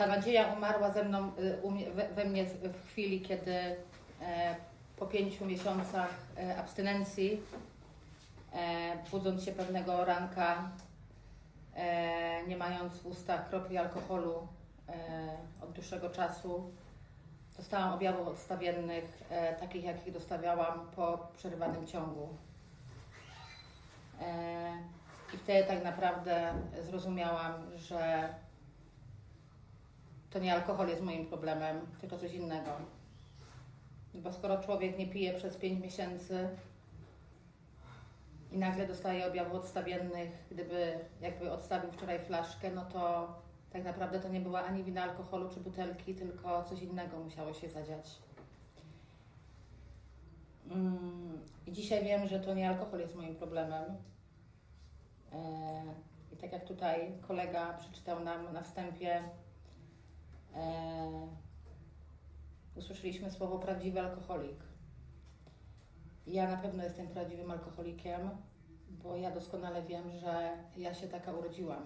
Ta nadzieja umarła ze mną, y, we, mnie w chwili, kiedy e, po pięciu miesiącach e, abstynencji, e, budząc się pewnego ranka, nie mając w ustach kropli alkoholu od dłuższego czasu, dostałam objawów odstawiennych, takich jakich dostawiałam po przerywanym ciągu. I wtedy tak naprawdę zrozumiałam, że to nie alkohol jest moim problemem, tylko coś innego. Bo skoro człowiek nie pije przez 5 miesięcy i nagle dostaje objawów odstawiennych, gdyby jakby odstawił wczoraj flaszkę, no to tak naprawdę to nie była ani wina alkoholu czy butelki, tylko coś innego musiało się zadziać. Mm, I dzisiaj wiem, że to nie alkohol jest moim problemem. E, I tak jak tutaj kolega przeczytał nam na wstępie, usłyszeliśmy słowo prawdziwy alkoholik. Ja na pewno jestem prawdziwym alkoholikiem, bo ja doskonale wiem, że ja się taka urodziłam.